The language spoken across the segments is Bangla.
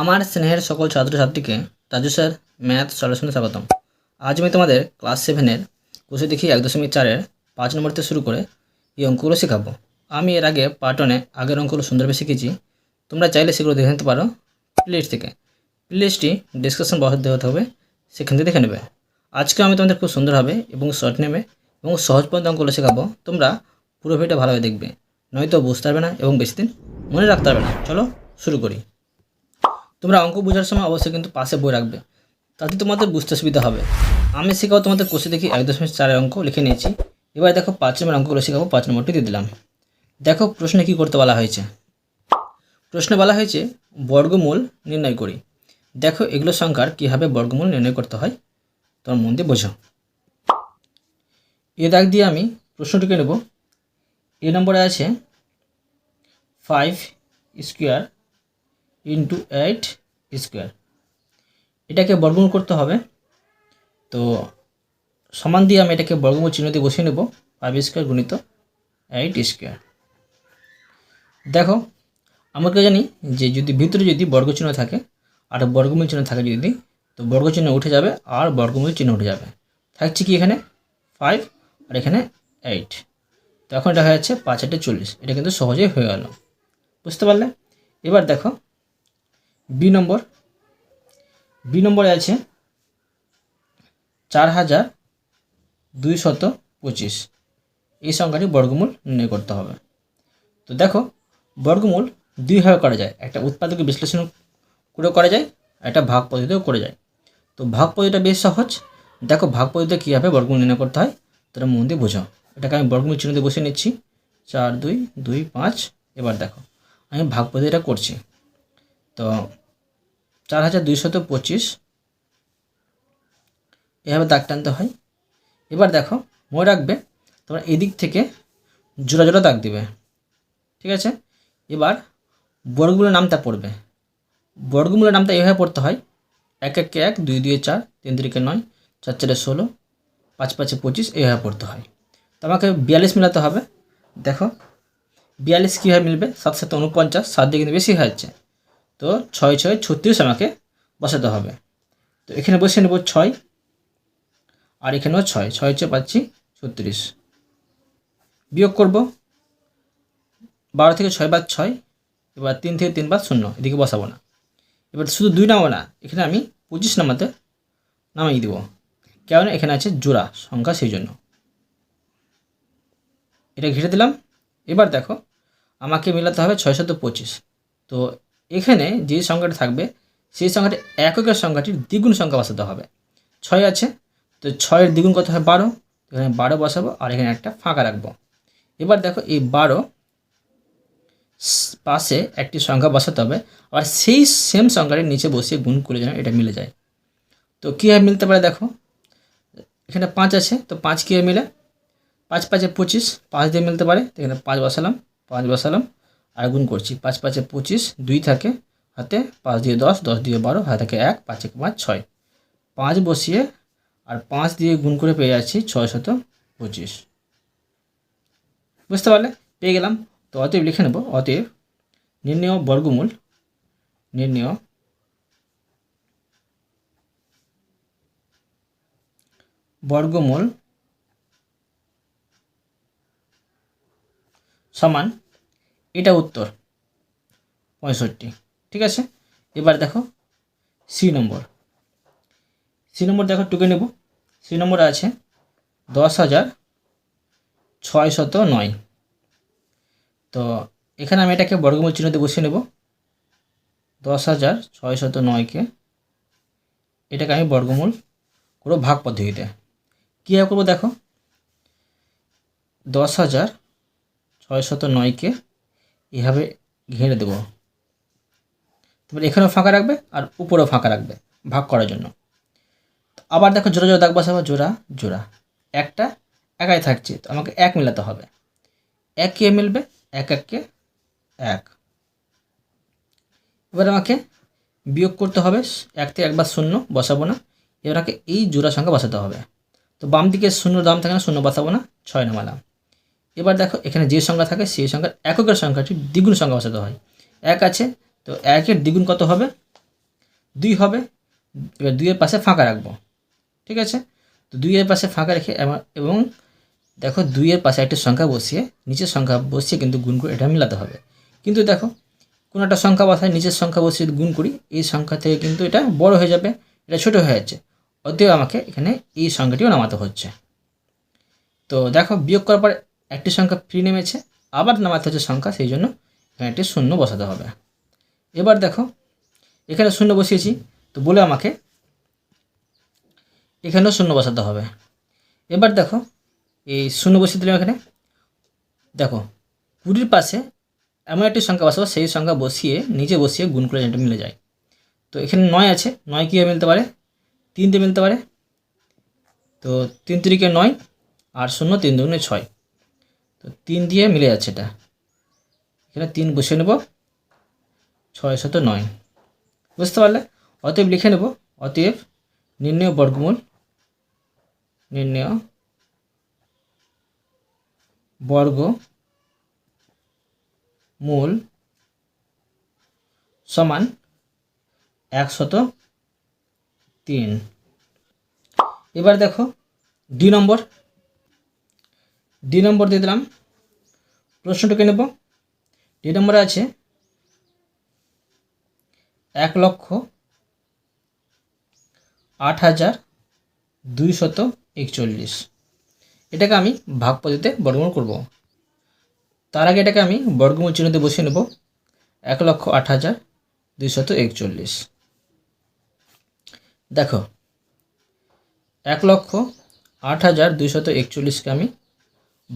আমার স্নেহের সকল ছাত্রছাত্রীকে রাজু স্যার, ম্যাথ সলিউশনে স্বাগতম। আজ আমি তোমাদের ক্লাস সেভেনের কোষে দেখি এক দশমিক চারের পাঁচ নম্বর থেকে শুরু করে এই অঙ্কগুলো শেখাবো। আমি এর আগে পার্ট ওয়ানে আগের অঙ্কগুলো সুন্দরভাবে শিখেছি। তোমরা চাইলে সেগুলো দেখে নিতে পারো প্লেলিস্ট থেকে। প্লেলিস্টটি ডিসক্রিপশন বক্সে দেওয়া থাকবে, সেখান থেকে দেখে নেবে। আজকে আমি তোমাদের খুব সুন্দরভাবে এবং শর্ট নেমে এবং সহজ পর্যন্ত অঙ্কগুলো শেখাবো। তোমরা পুরো ভিডিওটা ভালোভাবে দেখবে, নয়তো বুঝতে পারবে না এবং বেশি দিন মনে রাখতে পারবে না। চলো শুরু করি। তোমরা অঙ্ক বোঝার সময় অবশ্যই কিন্তু পাশে বই রাখবে। তাতে তোমাদের বুঝতে সুবিধা হবে। আমি শেখাবো তোমাদের কোষে দেখি এক দশমিক চারের অঙ্ক লিখে নিয়েছি। এবার দেখো পাঁচ নম্বর অঙ্কগুলো শেখাবো, পাঁচ নম্বরটি দিয়ে দিলাম। দেখো প্রশ্নে কী করতে বলা হয়েছে? প্রশ্নে বলা হয়েছে, বর্গমূল নির্ণয় করি। দেখো এগুলো সংখ্যার কীভাবে বর্গমূল নির্ণয় করতে হয়, তোমার মন দিয়ে বোঝো। এ দাগ দিয়ে আমি প্রশ্নটিকে নেব। এ নম্বরে আছে five square into eight square এটাকে বর্গমূল করতে হবে। তো সমান দিয়ে আমি এটাকে বর্গমূল চিহ্ন দিয়ে বসিয়ে নেব। ফাইভ স্কোয়ার গুণিত এইট স্কোয়ার দেখো, আমরা জানি যে যদি ভিতরে যদি বর্গচিহ্ন থাকে আর বর্গমূল চিহ্ন থাকে যদি, তো বর্গচিহ্ন উঠে যাবে আর বর্গমূল চিহ্ন উঠে যাবে। থাকছে কি এখানে? ফাইভ আর এখানে এইট তো এখন দেখা যাচ্ছে পাঁচ আটে চল্লিশ। এটা কিন্তু সহজেই হয়ে গেল। বুঝতে পারলে? এবার দেখো বি নম্বর। বি নম্বরে আছে চার হাজার দুইশত পঁচিশ। এই সংখ্যাটি বর্গমূল নির্ণয় করতে হবে। তো দেখো, বর্গমূল দুইভাবে করা যায়। একটা উৎপাদকে বিশ্লেষণ করে করা যায়, একটা ভাগ পদ্ধতিও করে যায়। তো ভাগ পদ্ধতিটা বেশ সহজ। দেখো, ভাগ পদ্ধতিতে কীভাবে বর্গমূল নির্ণয় করতে হয় তোরা মন দিয়ে বোঝাও এটাকে আমি বর্গমূল চিহ্ন দিয়ে বসে নিচ্ছি। চার, দুই দুই, পাঁচ, এবার দেখো, আমি ভাগ পদ্ধতিটা করছি। তো চার হাজার দুইশত পঁচিশ। এভাবে দাগ টানতে হয়। এবার দেখো, মনে রাখবে, তোমরা এদিক থেকে জোড়া জোড়া দাগ দিবে। ঠিক আছে? এবার বর্গমূলের নামটা পড়বে। বর্গমূলের নামটা এভাবে পড়তে হয়। এক একে এক, দুই দুই, চার, তিন তিরিকে নয়, চার, চারে ষোলো, পাঁচ, পাঁচে পঁচিশ, এভাবে পড়তে হয়। তো আমাকে বিয়াল্লিশ মেলাতে হবে। দেখো, বিয়াল্লিশ কীভাবে মিলবে? সাত সাথে উনপঞ্চাশ সাত দিয়ে কিন্তু বেশি হয়ে যাচ্ছে। তো ছয় ছয় ছত্রিশ আমাকে বসাতে হবে। তো এখানে বসে নেব ছয় আর এখানেও ছয় ছয় ছয় পাচ্ছি ছত্রিশ। বিয়োগ করব। বারো থেকে ছয় বাদ ছয়, এবার তিন থেকে তিন বাদ শূন্য, এদিকে বসাবো না। এবার শুধু দুই নামাবো না, এখানে আমি পঁচিশ নামাতে নামিয়ে দিব। কেন এখানে আছে জোড়া সংখ্যা সেই জন্য। এটা ঘিরে দিলাম। এবার দেখো, আমাকে মেলাতে হবে ছয় শত পঁচিশ। তো এখানে যে সংখ্যাটা থাকবে, সেই সংখ্যাটি এককের সংখ্যাটির দ্বিগুণ সংখ্যা বসাতে হবে। ছয় আছে, তো ছয়ের দ্বিগুণ কত হয়? বারো। এখানে বারো বসাবো আর এখানে একটা ফাঁকা রাখব। এবার দেখো এই বারো পাশে একটি সংখ্যা বসাতে হবে আর সেই সেম সংখ্যাটি নিচে বসিয়ে গুণ করে যেন এটা মিলে যায়। তো কীভাবে মিলতে পারে দেখো? এখানে পাঁচ আছে, তো পাঁচ কীভাবে মিলে? পাঁচ পাঁচে পঁচিশ, পাঁচ দিয়ে মিলতে পারে এখানে পাঁচ বসালাম পাঁচ বসালাম। আর গুণ করছি। পাঁচ পাঁচে পঁচিশ, দুই থাকে হাতে, পাঁচ দিয়ে দশ দশ দিয়ে বারো, হাতে থাকে এক, পাঁচ পাঁচ, ছয়। পাঁচ বসিয়ে আর পাঁচ দিয়ে গুণ করে পেয়ে যাচ্ছি ছয় শত পঁচিশ। বুঝতে পারলে? পেয়ে গেলাম। তো অতএব লিখে নেব, অতএব নির্ণয় বর্গমূল নির্ণয় বর্গমূল সমান এটা উত্তর। পঁয়ষট্টি। ঠিক আছে? এবার দেখো সি নম্বর। সি নম্বর দেখো, টুকে নেব। সি নম্বর আছে দশ হাজার ছয় শত নয়। তো এখানে আমি এটাকে বর্গমূল চিহ্নতে বসিয়ে নেব। দশ হাজার ছয় শত নয়কে এটাকে আমি বর্গমূল করব ভাগ পদ্ধতিতে। কীভাবে করব দেখো? দশ হাজার ছয় শত নয়কে এভাবে ঘিরে দেবো। তারপরে এখানেও ফাঁকা রাখবে আর উপরেও ফাঁকা রাখবে ভাগ করার জন্য। আবার দেখো জোড়া জোড়া দাগ বসাবো, জোড়া জোড়া। একটা একাই থাকছে, তো আমাকে এক মেলাতে হবে। এক কে মিলবে, এক এককে এক। এবার আমাকে বিয়োগ করতে হবে, এক থেকে একবার শূন্য বসাবো না। এবার আমাকে এই জোড়া সংখ্যা বসাতে হবে। তো বাম দিকে শূন্য দাম থাকে না, শূন্য বসাবো না, ছয় নামালাম। এবার দেখো, এখানে যে সংখ্যা থাকে সেই সংখ্যার এককের সংখ্যাটি দ্বিগুণ সংখ্যা বসাতে হয়। এক আছে, তো একের দ্বিগুণ কত হবে? দুই হবে, এবার দুইয়ের পাশে ফাঁকা রাখব, ঠিক আছে? তো দুইয়ের পাশে ফাঁকা রেখে এবং দেখো, দুইয়ের পাশে একটা সংখ্যা বসিয়ে, নিচের সংখ্যা বসিয়ে কিন্তু গুণ করে এটা মিলাতে হবে। কিন্তু দেখো, কোনো একটা সংখ্যা বসায়, নিচের সংখ্যা বসিয়ে গুণ করি, এই সংখ্যা থেকে কিন্তু এটা বড় হয়ে যাবে, এটা ছোট হয়ে যাচ্ছে। অতএব আমাকে এখানে এই সংখ্যাটিও নামাতে হচ্ছে। তো দেখো, বিয়োগ করার পর একটি সংখ্যা ফ্রি নেমেছে, আবার নামাতে হচ্ছে সংখ্যা, সেই জন্য এখানে একটি শূন্য বসাতে হবে। এবার দেখো, এখানে শূন্য বসিয়েছি, তো বলে আমাকে এখানেও শূন্য বসাতে হবে। এবার দেখো, এই শূন্য বসিয়ে দিলাম এখানে। দেখো, কুড়ির পাশে এমন একটি সংখ্যা বসাবো, সেই সংখ্যা বসিয়ে, নিচে বসিয়ে গুণ করে যেটা মিলে যায়। তো এখানে নয় আছে, নয় কীভাবে মিলতে পারে? তিনটে মিলতে পারে। তো তিন তিরিকে নয়, আর শূন্য তিন দুগুণে ছয়। তো তিন দিয়ে মিলে যাচ্ছে এটা। এখানে তিন বসিয়ে নেব। ছয় শত নয়। বুঝতে পারলে? অতএব লিখে নেব। অতএব নির্ণয় বর্গমূল, নির্ণয় বর্গ মূল সমান একশত তিন। এবার দেখো ডি নম্বর। ডি নম্বর দিয়ে দিলাম। প্রশ্নটাকে নেব? ডি নম্বরে আছে এক লক্ষ আট হাজার দুইশত একচল্লিশ। এটাকে আমি ভাগ পদ্ধতিতে বর্গমূল করব। তার আগে এটাকে আমি বর্গমূল চিহ্নতে বসিয়ে নেব। এক লক্ষ আট হাজার দুইশত একচল্লিশ। দেখো, এক লক্ষ আট হাজার দুইশত একচল্লিশকে আমি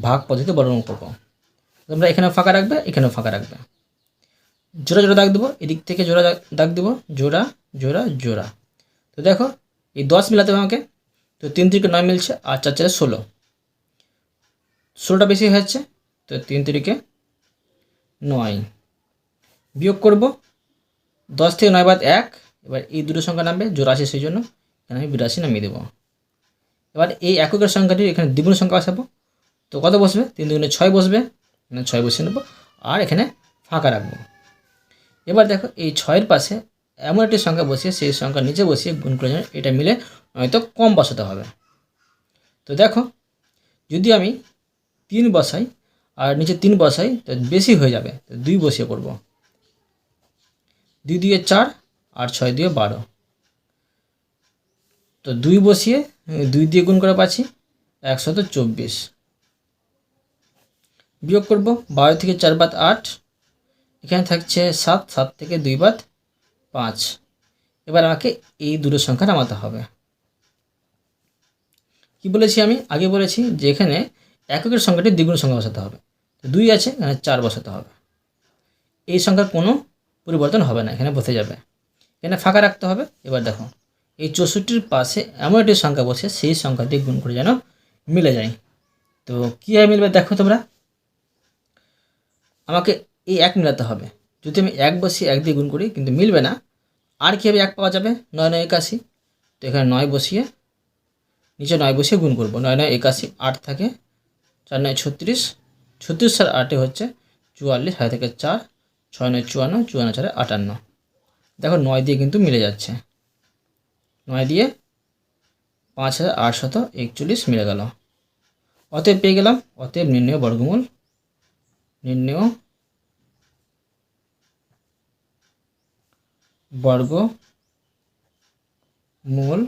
ভাগ পদ্ধতি বর্গমূল করব তোমরা এখানে ফাঁকা রাখবে, এখানেও ফাঁকা রাখবে। জোড়া জোড়া দাগ দেবো, এদিক থেকে জোড়া দাগ- দেবো, জোড়া জোড়া জোড়া। তো দেখো, এই দশ মিলাতে হবে আমাকে। তো তিন তিরিকে নয় মিলছে, আর চার চারে ষোলো। ষোলোটা বেশি হয়েছে, তো তিন তিরিকে নয়। বিয়োগ করব, দশ থেকে নয় বাদ এক, এবার এই দুটো সংখ্যা নামবে, জোড়া আছে সেই জন্য, এখানে আমি বিরাশি নামিয়ে দেবো। এবার এই এককের সংখ্যাটি এখানে দ্বিগুণ সংখ্যা বসাবো। তো কত বসবে? তিন দুগুণে ছয় বসবে। ছয় বসিয়ে নেব। আর এখানে ফাঁকা রাখব। এবার দেখো, এই ছয়ের পাশে এমন একটি সংখ্যা বসিয়ে, সেই সংখ্যা নিচে বসিয়ে গুণ করে এটা মিলে হয়তো কম বসাতে হবে। তো দেখো, যদি আমি তিন বসাই আর নিচে তিন বসাই, তো বেশি হয়ে যাবে। তো দুই বসিয়ে করব। দুই দিয়ে চার আর ছয় দিয়ে বারো। তো দুই বসিয়ে, দুই দিয়ে গুণ করে পাচ্ছি একশত চব্বিশ। বিয়োগ করব। বারো থেকে চার বাদ আট। এখানে থাকছে সাত সাত থেকে দুই বাদ পাঁচ। এবার আমাকে এই দুটো সংখ্যা নামাতে হবে। কি বলেছি আমি? আগে বলেছি যে এখানে এককের সংখ্যাটি দ্বিগুণ সংখ্যা বসাতে হবে। দুই আছে, এখানে চার বসাতে হবে। এই সংখ্যার কোনো পরিবর্তন হবে না, এখানে বসে যাবে। এখানে ফাঁকা রাখতে হবে। এবার দেখো, এই চৌষট্টির পাশে এমন একটি সংখ্যা বসে, সেই সংখ্যাটি গুণ করে যেন মিলে যায়। তো কীভাবে মিলবে দেখো তোমরা। আমাকে এই এক মিলাতে হবে। যদি আমি এক বসি, এক দিয়ে গুণ করি, কিন্তু মিলবে না, আর কীভাবে এক পাওয়া যাবে? নয় নয়, একাশি। তো এখানে নয় বসিয়ে, নিচে নয় বসিয়ে গুণ করব। নয় নয়, একাশি, আট থাকে, চার, নয়, ছত্রিশ। ছত্রিশ আর আটে হচ্ছে চুয়াল্লিশ হাতে থেকে চার, ছয়, নয়, চুয়ান্ন চুয়ান্ন চারে আটান্ন। দেখো নয় দিয়ে কিন্তু মিলে যাচ্ছে। নয় দিয়ে পাঁচ হাজার আটশত একচল্লিশ মিলে গেল। অতএব পেয়ে গেলাম, অতএব নির্ণয় বর্গমূল। নির্ণয় বর্গ মূল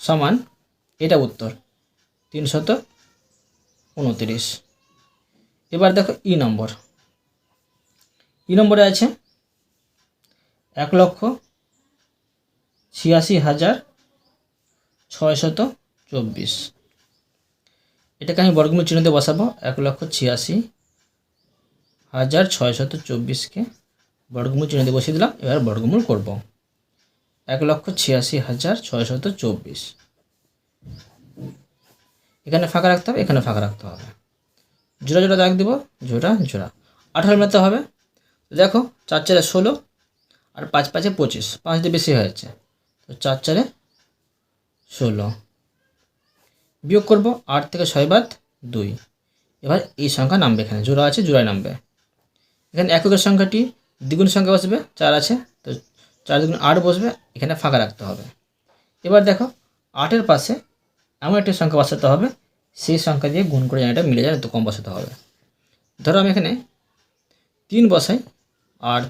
সমান এটা উত্তর তিনশত উনত্রিশ। এবার দেখো ই নম্বর। ই নম্বরে আছে এক লক্ষ ছিয়াশি হাজার ছয়শত চব্বিশ। এটাকে আমি বর্গমূল চিহ্নতে বসাবো, এক লক্ষ ছিয়াশি হাজার ছয়শত চব্বিশকে বর্গমূল চিহ্নতে বসিয়ে দিলাম, এবার বর্গমূল করব। এক লক্ষ ছিয়াশি হাজার ছয়শত চব্বিশ। এখানে ফাঁকা রাখতে হবে, এখানে ফাঁকা রাখতে হবে। জোড়া জোড়া দাগ দেবো, জোড়া জোড়া। আঠারো মেলাতে হবে। দেখো, চার চারে ষোলো আর পাঁচ পাঁচে পঁচিশ, পাঁচ দিয়ে বেশি হয়েছে। তো চার চারে ষোলো। বিয়োগ করব আট থেকে ছয় বাদ দুই। এবার এই সংখ্যা নামবে এখানে, জোড়া আছে, জোড়ায় নামবে। এখানে এককের সংখ্যাটি দ্বিগুণ সংখ্যা বসবে, চার আছে, তো চার দুগুণ আট বসবে, এখানে ফাঁকা রাখতে হবে। এবার দেখো, আটের পাশে এমন একটি সংখ্যা বসাতে হবে, সেই সংখ্যা দিয়ে গুণ করে এটা মিলে যায় তো কম বসাতে হবে। ধরো আমি এখানে তিন বসাই, আর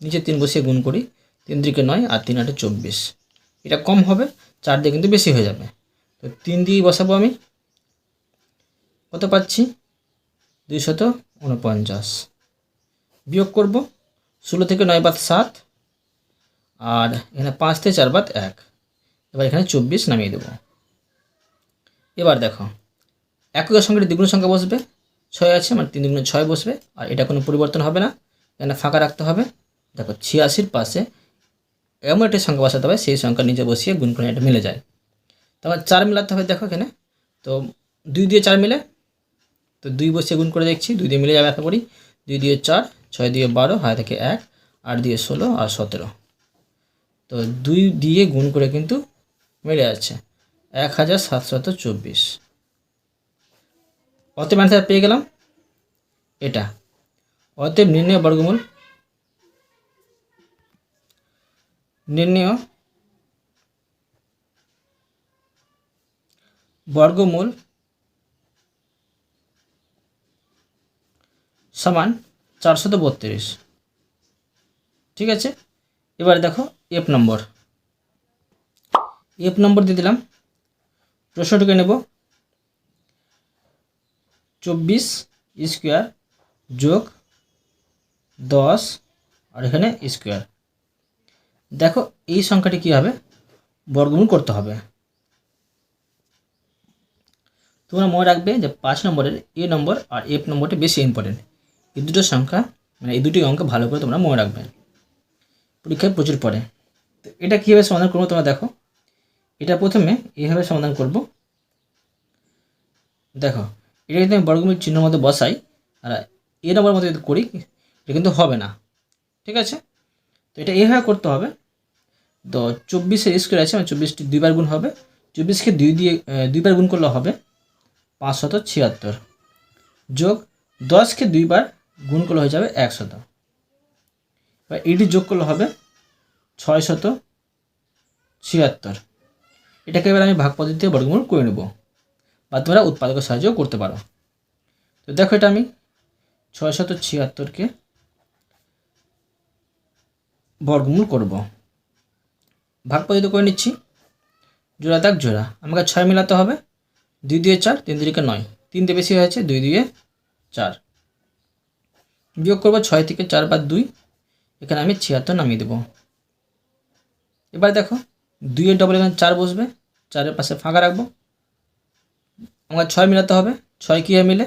নিচে তিন বসিয়ে গুণ করি, তিন দিকে নয়, আর তিন আটে চব্বিশ। এটা কম হবে, চার দিয়ে কিন্তু বেশি হয়ে যাবে। তো তিন দিয়ে বসাবো আমি। কত পাচ্ছি? দুইশত উনপঞ্চাশ। বিয়োগ করব ষোলো থেকে নয় বাদ সাত, আর এখানে পাঁচ থেকে চার বাদ এক। এবার এখানে চব্বিশ নামিয়ে দেবো। এবার দেখো এককের সঙ্গে দ্বিগুণ সংখ্যা বসবে। ছয় আছে মানে তিন দুগুণে ছয় বসবে, আর এটা কোনো পরিবর্তন হবে না। এখানে ফাঁকা রাখতে হবে। দেখো, ছিয়াশির পাশে এমন একটি সংখ্যা বসাতে হবে, সেই সংখ্যা নিচে বসিয়ে গুণ করে এটা মিলে যায়। তারপর চার মিলাতে হবে, দেখো এখানে। তো দুই দিয়ে চার মিলে, তো দুই বসিয়ে গুণ করে দেখছি, দুই দিয়ে মিলে যাবে আশা করি। দুই দিয়ে চার, ছয় দিয়ে বারো হায় থেকে এক, আট দিয়ে ষোলো আর সতেরো। তো দুই দিয়ে গুণ করে কিন্তু মিলে যাচ্ছে এক হাজার সাতশত চব্বিশ। অতএব অ্যান্সার পেয়ে গেলাম এটা। অতএব নির্ণয় বর্গমূল, নির্ণয় বর্গমূল সমান চারশত বত্রিশ। ঠিক আছে? এবার দেখো এফ নম্বর। এফ নম্বর দিয়ে দিলাম। প্রশ্নটিকে নেব। চব্বিশ স্কোয়ার যোগ দশ আর এখানে স্কোয়ার। দেখো এই সংখ্যাটি কী হবে বর্গমূল করতে হবে। তোমরা মনে রাখবে যে পাঁচ নম্বরের এ নম্বর আর এফ নম্বরটি বেশি ইম্পর্টেন্ট এই দুটো সংখ্যা মানে এই দুটি অঙ্ক ভালো করে তোমরা মনে রাখবে। পরীক্ষায় প্রচুর পড়ে। তো এটা কীভাবে সমাধান করব তোমরা দেখো। এটা প্রথমে এইভাবে সমাধান করব। দেখো, এটা যদি আমি বর্গমূল চিহ্নের মধ্যে বসাই, আর এ নম্বরের মধ্যে যদি করি, এটা কিন্তু হবে না। ঠিক আছে? তো এটা এইভাবে করতে হবে। তো চব্বিশের স্কোয়ার আছে মানে চব্বিশটি দুইবার গুণ হবে। চব্বিশকে দুই দিয়ে দুইবার গুণ করলে হবে। পাঁচশত ছিয়াত্তর। যোগ দশকে দুইবার গুণ করলে হয়ে যাবে একশত। এবার এটি যোগ করলে হবে ছয় শত ছিয়াত্তর। এটাকে এবার আমি ভাগ পদ্ধতিতে বর্গমূল করে নেব বা তোমরা উৎপাদকের সাহায্যও করতে পারো। তো দেখো এটা আমি ছয় শত ছিয়াত্তরকে বর্গমূল করব। ভাগ পদ্ধতি করে নিচ্ছি। জোড়া দাগ জোড়া। আমাকে ছয় মেলাতে হবে। দুই দিয়ে চার, তিন দিকে নয়। তিন দিয়ে বেশি হয়েছে, দুই দিয়ে চার। বিয়োগ করব ছয় থেকে চার বাদ দুই। এখানে আমি ছিয়াত্তর নামিয়ে দেবো। এবার দেখো দুইয়ের ডবল এখানে চার বসবে, চারের পাশে ফাঁকা রাখব। আমাকে ছয় মিলাতে হবে, ছয় কী মিলে?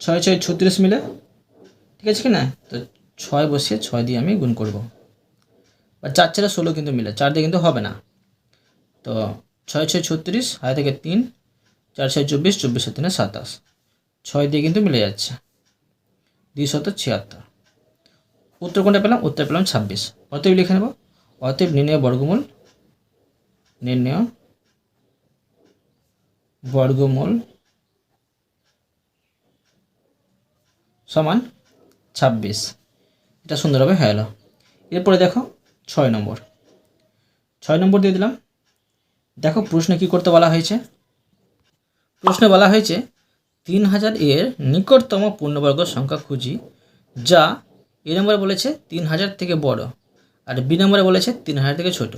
ছয় ছয়, ছত্রিশ মিলে। ঠিক আছে কি না? তো ছয় বসিয়ে ছয় দিয়ে আমি গুণ করব। বা চার চারে ষোলো কিন্তু মিলে, চার দিয়ে কিন্তু হবে না। তো ছয় ছয়, ছত্রিশ হায় থেকে তিন চার ছয় চব্বিশ চব্বিশ তিনে সাতাশ। ছয় দিয়ে কিন্তু মিলে যাচ্ছে। দুইশত ছিয়াত্তর। উত্তর কোনটা পেলাম, উত্তর পেলাম ছাব্বিশ। অতএব লিখে নেব, অতএব নির্ণয় বর্গমূল নির্ণয় বর্গমূল সমান ছাব্বিশ। এটা সুন্দরভাবে হয়ে গেল এরপরে দেখো ছয় নম্বর। ছয় নম্বর দিয়ে দিলাম, দেখো প্রশ্নে কি করতে বলা হয়েছে? প্রশ্নে বলা হয়েছে, তিন হাজার এর নিকটতম পূর্ণবর্গ সংখ্যা খুঁজি, যা এ নম্বরে বলেছে তিন হাজার থেকে বড় আর বি নম্বরে বলেছে তিন হাজার থেকে ছোট।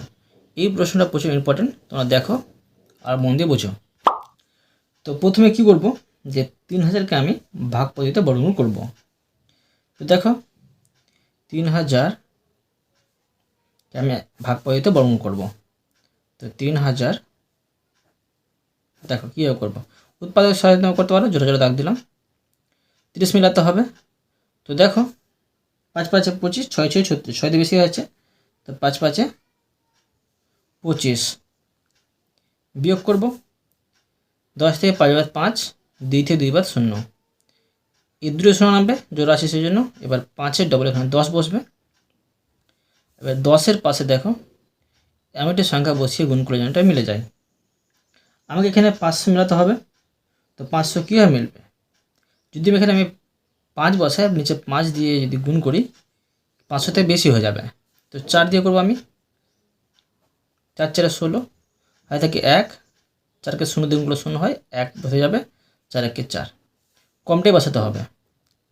এই প্রশ্নটা প্রচুর ইম্পর্টেন্ট তোমরা দেখো আর মন দিয়ে বুঝো। তো প্রথমে কি করব? যে তিন হাজারকে আমি ভাগ পদ্ধতিতে বর্গমূল করব। তো দেখো, তিন হাজার আমি ভাগ পদ্ধতিতে বর্গমূল করব। তো তিন হাজার, দেখো কীভাবে করব? উৎপাদক সহায়তা করতে পারো, জোরে জোরে দাগ দিলাম। তিরিশ মিলাতে হবে। তো দেখো, পাঁচ পাঁচে পঁচিশ, ছয় ছয় ছত্রিশ ছয় বেশি হয়েছে তো পাঁচ পাঁচে পঁচিশ। বিয়োগ করব। দশ থেকে পাঁচ বাদ পাঁচ, দুই থেকে দুই বাদ শূন্য। এই দুটো শূন্য নামবে জোর আসে সেই জন্য। এবার পাঁচের ডবল এখানে দশ বসবে। এবার দশের পাশে দেখো এমন একটি সংখ্যা বসিয়ে গুণ করে যেন এটা মিলে যায়। আমাকে এখানে পাঁচশো মেলাতে হবে। তো পাঁচশো কীভাবে মিলবে? যদি এখানে আমি পাঁচ বসাই, নিচে পাঁচ দিয়ে যদি গুণ করি পাঁচশোতে বেশি হয়ে যাবে। তো চার দিয়ে করব আমি? চার চারে ষোলো। হয় থাকে এক, চারকে শূন্য দিনগুলো শূন্য হয়, এক বসে যাবে চার একে চার। কমটাই বসাতে হবে।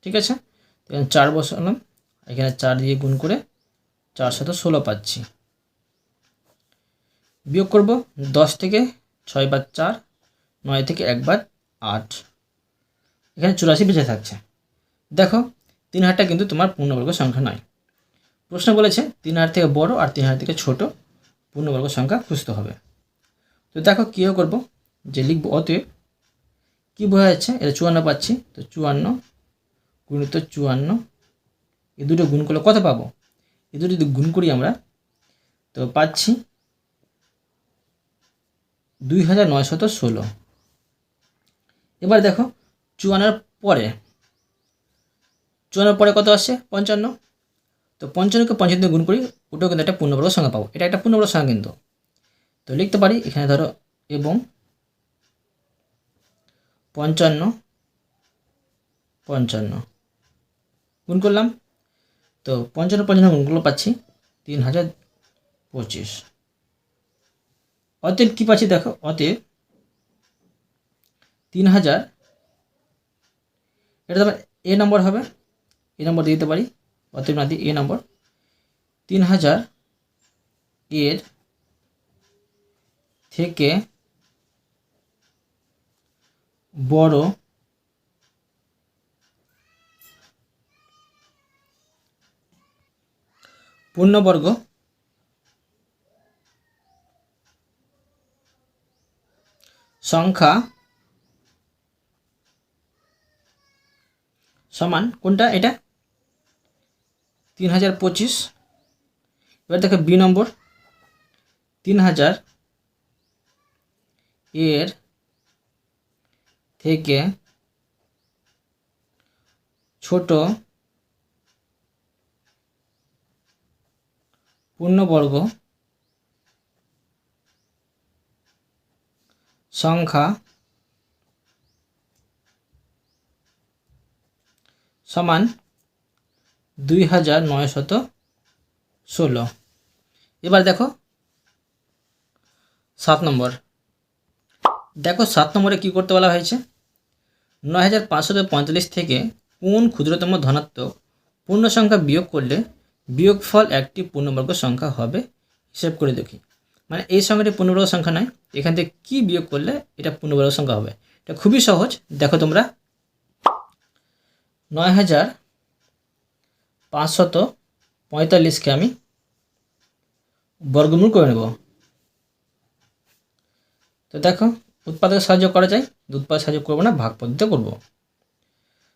ঠিক আছে? এখানে চার বসালাম। এখানে চার দিয়ে গুণ করে চার সাথে ষোলো পাচ্ছি। বিয়োগ করব দশ থেকে ছয় বার চার, নয় থেকে একবার আট। এখানে চুরাশি বেঁচে থাকছে। দেখো, তিন হাজারটা কিন্তু তোমার পূর্ণবর্গ সংখ্যা নয়। প্রশ্ন বলেছে, তিন হাজার থেকে বড় আর তিন হাজার থেকে ছোট পূর্ণবর্গ সংখ্যা খুঁজতে হবে। তো দেখো, কীও করব? যে লিখব, অতএব কী বোঝা যাচ্ছে? এটা চুয়ান্ন পাচ্ছি, তো চুয়ান্ন গুণিত চুয়ান্ন। এই দুটো গুণ করলে কত পাবো? এই দুটো যদি গুণ করি আমরা, তো পাচ্ছি দুই হাজার নয়শত ষোলো। এবার দেখো, চুয়ান্নর পরে। চুয়ান্নর পরে কত আসছে? পঞ্চান্ন। তো পঞ্চান্নকে পঞ্চান্ন গুণ করি, ওটাও কিন্তু একটা পূর্ণবর্গ সংখ্যা পাবো। এটা একটা পূর্ণবর্গ সংখ্যা কিন্তু। তো লিখতে পারি, এখানে ধরো, এবং পঞ্চান্ন পঞ্চান্ন। গুণ করলাম। তো পঞ্চান্ন পঞ্চান্ন গুণগুলো পাচ্ছি, তিন হাজার পঁচিশ। অতএব কী পাচ্ছি দেখো? অতএব তিন হাজার এটা তোমার এ নম্বর হবে। এ নম্বর দিয়ে দিতে পারি। অতএব না দিয়ে এ নম্বর। তিন হাজার এর থেকে বড় পূর্ণবর্গ সংখ্যা সমান, কোনটা? এটা? তিন হাজার পঁচিশ। এবার দেখো বি নম্বর। তিন হাজার এর থেকে ছোট পূর্ণবর্গ সংখ্যা সমান দুই হাজার নয়শত ষোলো। এবার দেখো, সাত নম্বর। দেখো, সাত নম্বরে কী করতে বলা হয়েছে? নয় হাজার পাঁচশত পঁয়তাল্লিশ থেকে কোন ক্ষুদ্রতম ধনাত্মক পূর্ণ সংখ্যা বিয়োগ করলে বিয়োগফল একটি পূর্ণবর্গ সংখ্যা হবে, হিসেব করে দেখি। মানে এই সংখ্যাটি পূর্ণবর্গ সংখ্যা নয়, এখান থেকে কী বিয়োগ করলে এটা পূর্ণবর্গ সংখ্যা হবে? এটা খুবই সহজ, দেখো তোমরা। নয় হাজার পাঁচশত পঁয়তাল্লিশকে আমি বর্গমূল করে নেব। তো দেখো, উৎপাদক সাহায্য করা যায় উৎপাদক সাহায্য করব না, ভাগ পদ্ধতিতে করব।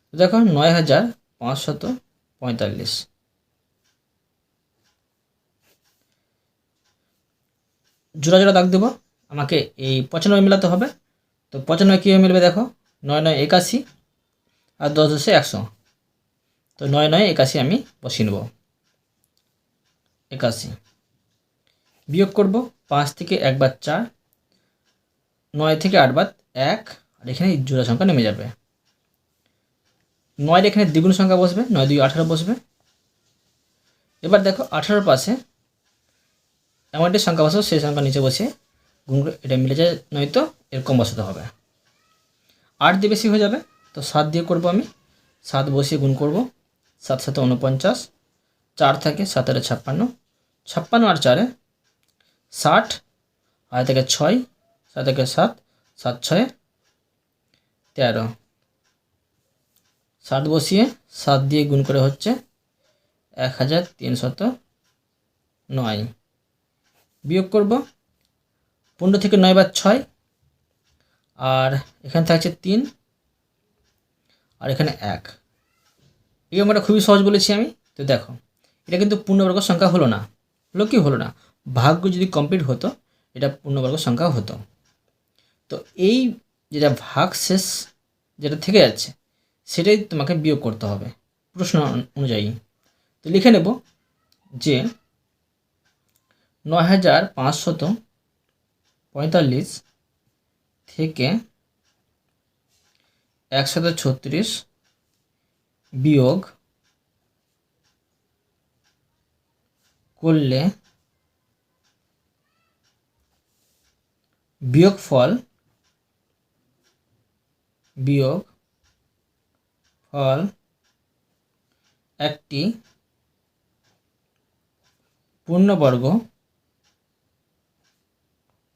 তো দেখো, নয় হাজার পাঁচশত পঁয়তাল্লিশ। জোড়া জোড়া দাগ দেবো, আমাকে এই পঁচানব্বই মেলাতে হবে। তো পঁচানব্বই কীভাবে মিলবে দেখো, নয় নয় একাশি আর দশ দশে একশো। তো নয় নয় একাশি আমি বসিয়ে নেব। একাশি। বিয়োগ করব পাঁচ থেকে একবার চার, নয় থেকে আটবার এক, আর এখানে জোড়া সংখ্যা নেমে যাবে। নয়ের এখানে দ্বিগুণ সংখ্যা বসবে, নয় দুই আঠারো বসবে। এবার দেখো আঠারোর পাশে এমন একটি সংখ্যা বসাবো সেই সংখ্যা নিচে বসে গুণ এটা মিলে যায়, নয়তো এরকম বসাতে হবে। আট দিয়ে বেশি হয়ে যাবে তো সাত দিয়ে করব আমি। সাত বসিয়ে গুণ করব। সাত সাথে উনপঞ্চাশ চার থাকে সাতের ছাপ্পান্ন। ছাপ্পান্ন আর চারে ষাট। আর থেকে ছয়। সাত থেকে সাত সাত ছয়ে তেরো। সাত বসিয়ে সাত দিয়ে গুণ করে হচ্ছে এক হাজার তিনশত নয়। বিয়োগ করব পনেরো থেকে নয় বার ছয়। আর এখানে থাকছে তিন। আর এখানে এক। এই আমরা খুবই সহজ বলেছি আমি, তো দেখো, এটা কিন্তু পূর্ণবর্গ সংখ্যা হলো না। হলো কি হলো না? ভাগ্য যদি কমপ্লিট হতো, এটা পূর্ণবর্গ সংখ্যা হতো। তো এই যেটা ভাগ শেষ যেটা থেকে যাচ্ছে, সেটাই তোমাকে বিয়োগ করতে হবে, প্রশ্ন অনুযায়ী। তো লিখে নেব যে নয় হাজার পাঁচশত পঁয়তাল্লিশ থেকে একশত ছত্রিশ বিয়োগ করলে বিয়োগফল বিয়োগ ফল একটি পূর্ণবর্গ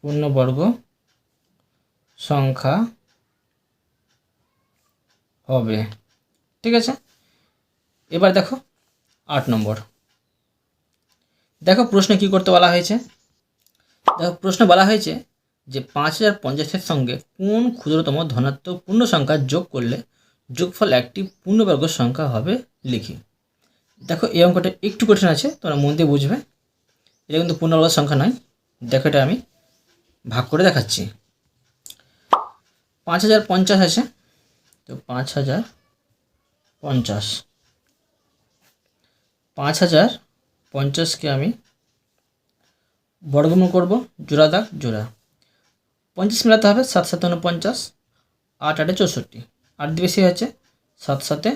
পূর্ণবর্গ সংখ্যা হবে। ঠিক আছে? এবার দেখো আট নম্বর। দেখো প্রশ্নে কি করতে বলা হয়েছে? দেখো প্রশ্ন বলা হয়েছে যে পাঁচ হাজার পঞ্চাশের সঙ্গে কোন ক্ষুদ্রতম ধনাত্মক পূর্ণ সংখ্যা যোগ করলে যোগফল একটি পূর্ণবর্গ সংখ্যা হবে লিখি। দেখো এই অঙ্কটা একটু কঠিন আছে, তোমরা মন দিয়ে বুঝবে। এটা কিন্তু পূর্ণবর্গ সংখ্যা নয়। দেখো এটা আমি ভাগ করে দেখাচ্ছি। পাঁচ হাজার পঞ্চাশ আছে। তো পাঁচ হাজার পঞ্চাশ। পাঁচ হাজার পঞ্চাশকে আমি বর্গমূল করব জোড়া দাগ জোড়া। পঞ্চাশ মেলাতে হবে, সাত সাত উনপঞ্চাশ আট আটে চৌষট্টি। আট বেশি হচ্ছে সাত সাতে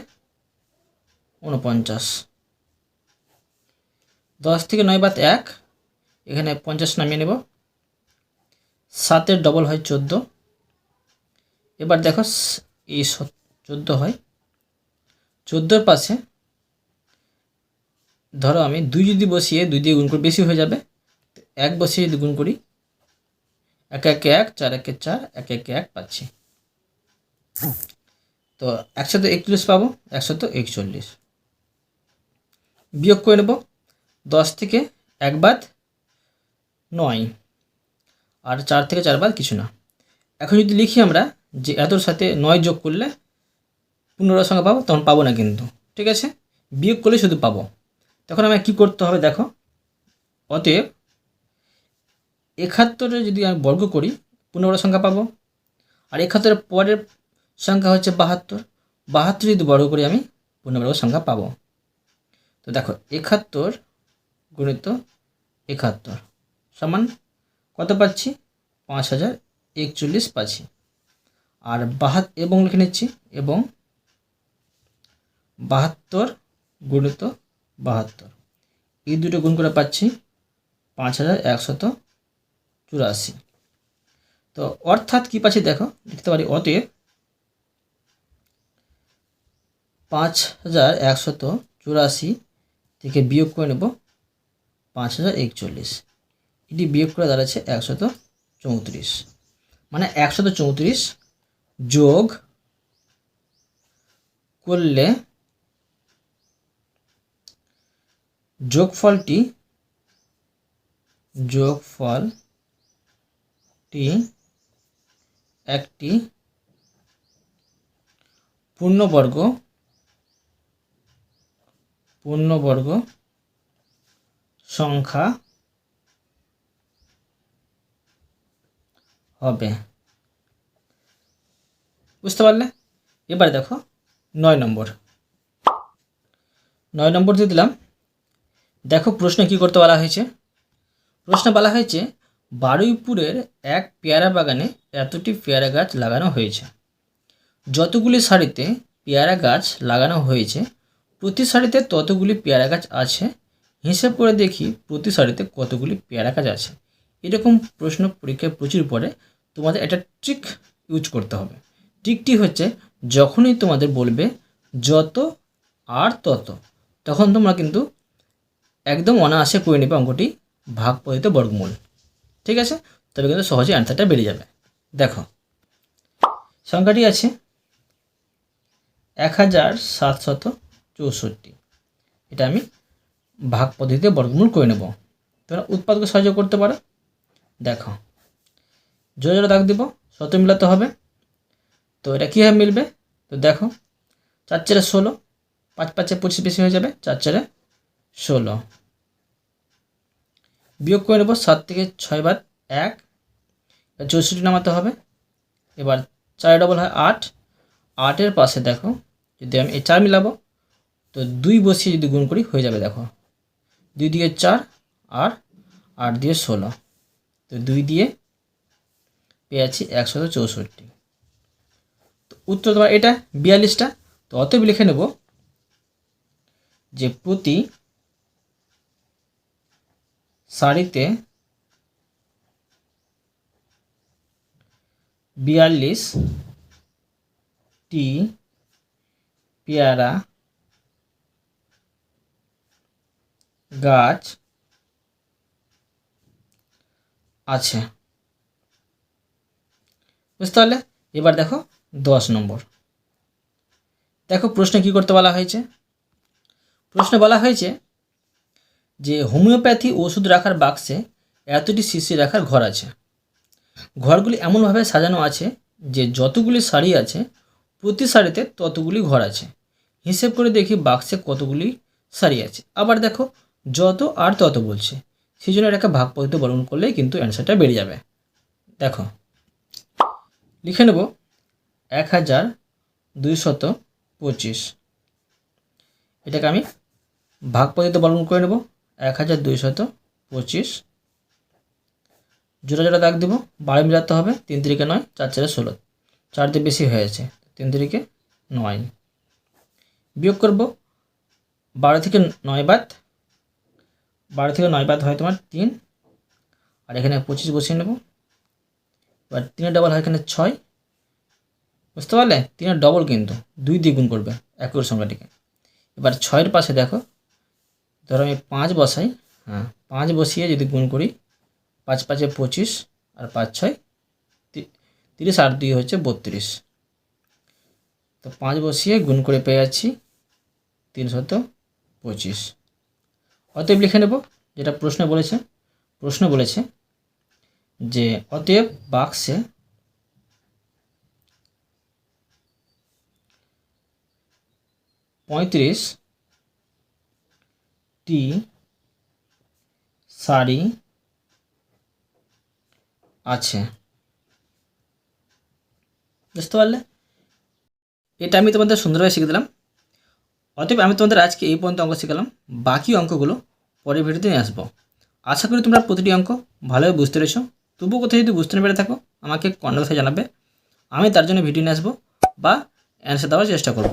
উনপঞ্চাশ। দশ থেকে নয় বাদ এক, এখানে পঞ্চাশ নামিয়ে নেব। সাতের ডবল হয় চোদ্দ। এবার দেখো এই চোদ্দ হয়। চোদ্দোর পাশে ধরো আমি দুই যদি বসিয়ে দুই দিয়ে গুণ করি, বেশি হয়ে যাবে। তো এক বসিয়ে যদি গুণ করি, এক একে এক, চার একে চার, এক একে এক পাচ্ছি। তো একশত একচল্লিশ পাবো, একশত একচল্লিশ। বিয়োগ করে নেব দশ থেকে এক বাদ নয়। আর চার থেকে চার বাদ কিছু না। এখন যদি লিখি আমরা যে এতর সাথে নয় যোগ করলে পনেরোর সঙ্গে পাবো, তখন পাবো না কিন্তু। ঠিক আছে? বিয়োগ করলে শুধু পাবো। তখন আমায় কী করতে হবে দেখো? অতএব একাত্তরে যদি আমি বর্গ করি পনেরো সংখ্যা পাবো। আর একাত্তরের পরের সংখ্যা হচ্ছে বাহাত্তর। বাহাত্তর যদি বর্গ করি আমি পূর্ণবর্গ সংখ্যা পাবো। তো দেখো, একাত্তর গুণিত একাত্তর সমান কত পাচ্ছি? পাঁচ হাজার একচল্লিশ পাচ্ছি। আর বাহাত এবং লিখে নিচ্ছি, এবং বাহাত্তর গুণিত বাহাত্তর। এই দুটো গুণ করে পাচ্ছি পাঁচ হাজার একশত চুরাশি। তো অর্থাৎ কী পাচ্ছি দেখো, লিখতে পারি, অতএব পাঁচ হাজার একশত চুরাশি থেকে বিয়োগ করে নেব পাঁচ হাজার একচল্লিশ। এটি বিয়োগ করে দাঁড়াচ্ছে একশত চৌত্রিশ। মানে একশত চৌত্রিশ যোগ করলে যোগফলটি যোগফলটি একটি পূর্ণবর্গ পূর্ণবর্গ সংখ্যা হবে। বুঝতে পারলে? এবার দেখো, নয় নম্বর। নয় নম্বর দিয়ে দিলাম। দেখো প্রশ্নে কি করতে বলা হয়েছে? প্রশ্নে বলা হয়েছে, বারুইপুরের এক পেয়ারা বাগানে এতটি পেয়ারা গাছ লাগানো হয়েছে। যতগুলি সারিতে পেয়ারা গাছ লাগানো হয়েছে, প্রতি সারিতে ততগুলি পেয়ারা গাছ আছে। হিসেব করে দেখি প্রতি সারিতে কতগুলি পেয়ারা গাছ আছে। এরকম প্রশ্ন পরীক্ষায় প্রচুর পড়ে। তোমাদের একটা ট্রিক ইউজ করতে হবে। ট্রিকটি হচ্ছে যখনই তোমাদের বলবে যত আর তত, তখন তোমরা কিন্তু একদম অনায়াসে করে নেবে অঙ্কটি ভাগ পদ্ধতিতে বর্গমূল। ঠিক আছে? তবে কিন্তু সহজে অ্যান্সারটা বেড়ে যাবে। দেখো, সংখ্যাটি আছে এক হাজার সাতশত চৌষট্টি। এটা আমি ভাগ পদ্ধতিতে বর্গমূল করে নেব। তোমরা উৎপাদকে সহযোগ করতে পারো। দেখো জোড়া জোড়া দাগ দিব, শত মিলাতে হবে। তো এটা কীভাবে মিলবে? তো দেখো, চার চারে ষোলো, পাঁচ পাঁচে পঁচিশ বেশি হয়ে যাবে, চার চারে ষোলো। বিয়োগ করে নেব সাত থেকে ছয় বার এক চৌষট্টি নামাতে হবে। এবার চার ডবল হয় আট। আটের পাশে দেখো, যদি আমি এই চার মিলাবো, তো দুই বসিয়ে যদি গুণ করি, হয়ে যাবে দেখো। দুই দিয়ে চার আর আট দিয়ে ষোলো। তো দুই দিয়ে পেয়েছি একশত চৌষট্টি। উত্তর তোমার এটা বিয়াল্লিশটা। তো অতএব লিখে নেব যে প্রতি শাড়িতে বিয়াল্লিশ টি পেয়ারা গাছ আছে। বুঝতে পারলে? এবার দেখো দশ নম্বর। দেখো প্রশ্নে কি করতে বলা হয়েছে? প্রশ্নে বলা হয়েছে যে হোমিওপ্যাথি ওষুধ রাখার বাক্সে এতটি শিশি রাখার ঘর আছে। ঘরগুলি এমনভাবে সাজানো আছে যে যতগুলি শাড়ি আছে, প্রতি শাড়িতে ততগুলি ঘর আছে। হিসেব করে দেখি বাক্সে কতগুলি শাড়ি আছে। আবার দেখো, যত আর তত বলছে। সেই জন্য এটাকে ভাগ পদ্ধতি বর্ণন করলেই কিন্তু অ্যান্সারটা বেরিয়ে যাবে। দেখো, লিখে নেব। এক হাজার দুইশত পঁচিশ। এটাকে আমি ভাগ পদ্ধতিতে বর্ণন করে নেব, এক হাজার দুইশত পঁচিশ। জোড়া জোড়া দাগ দেবো, বারো মিলাতে হবে, তিন তিরিকে নয়, চার চারে ষোলো। চার বেশি হয়েছে তিন তিরিকে নয়। বিয়োগ করব, বারো থেকে নয় বাদ, বারো থেকে নয় বাদ হয় তোমার তিন। আর এখানে পঁচিশ বসিয়ে নেব, এবার তিনের ডবল হয় এখানে ছয়। বুঝতে পারলে? তিনের ডবল কিন্তু। দুই দিয়ে গুণ করবে একর সংখ্যাটিকে। এবার ছয়ের পাশে দেখো। ধরো আমি পাঁচ বসাই। হ্যাঁ পাঁচ বসিয়ে যদি গুণ করি, পাঁচ পাঁচে পঁচিশ আর পাঁচ ছয় তিরিশ আর দুই হচ্ছে বত্রিশ। তো পাঁচ বসিয়ে গুণ করে পেয়ে যাচ্ছি তিনশত পঁচিশ। অতএব লিখে নেব, যেটা প্রশ্ন বলেছে। প্রশ্ন বলেছে যে অতএব বাক্সে পঁয়ত্রিশ, টি শাড়ি আছে। বুঝতে পারলে? এটা আমি তোমাদের সুন্দরভাবে শিখে দিলাম। অতএব আমি তোমাদের আজকে এই পর্যন্ত অঙ্ক শিখালাম। বাকি অঙ্কগুলো পরের ভিডিওতে নিয়ে আসব। আশা করি তোমরা প্রতিটি অঙ্ক ভালোভাবে বুঝতে পেরেছ। তবুও কোথাও যদি বুঝতে না পেরে থাকো, আমাকে কন্যাতে জানাবে। আমি তার জন্য ভিডিও নিয়ে আসব বা অ্যান্সার দেওয়ার চেষ্টা করব।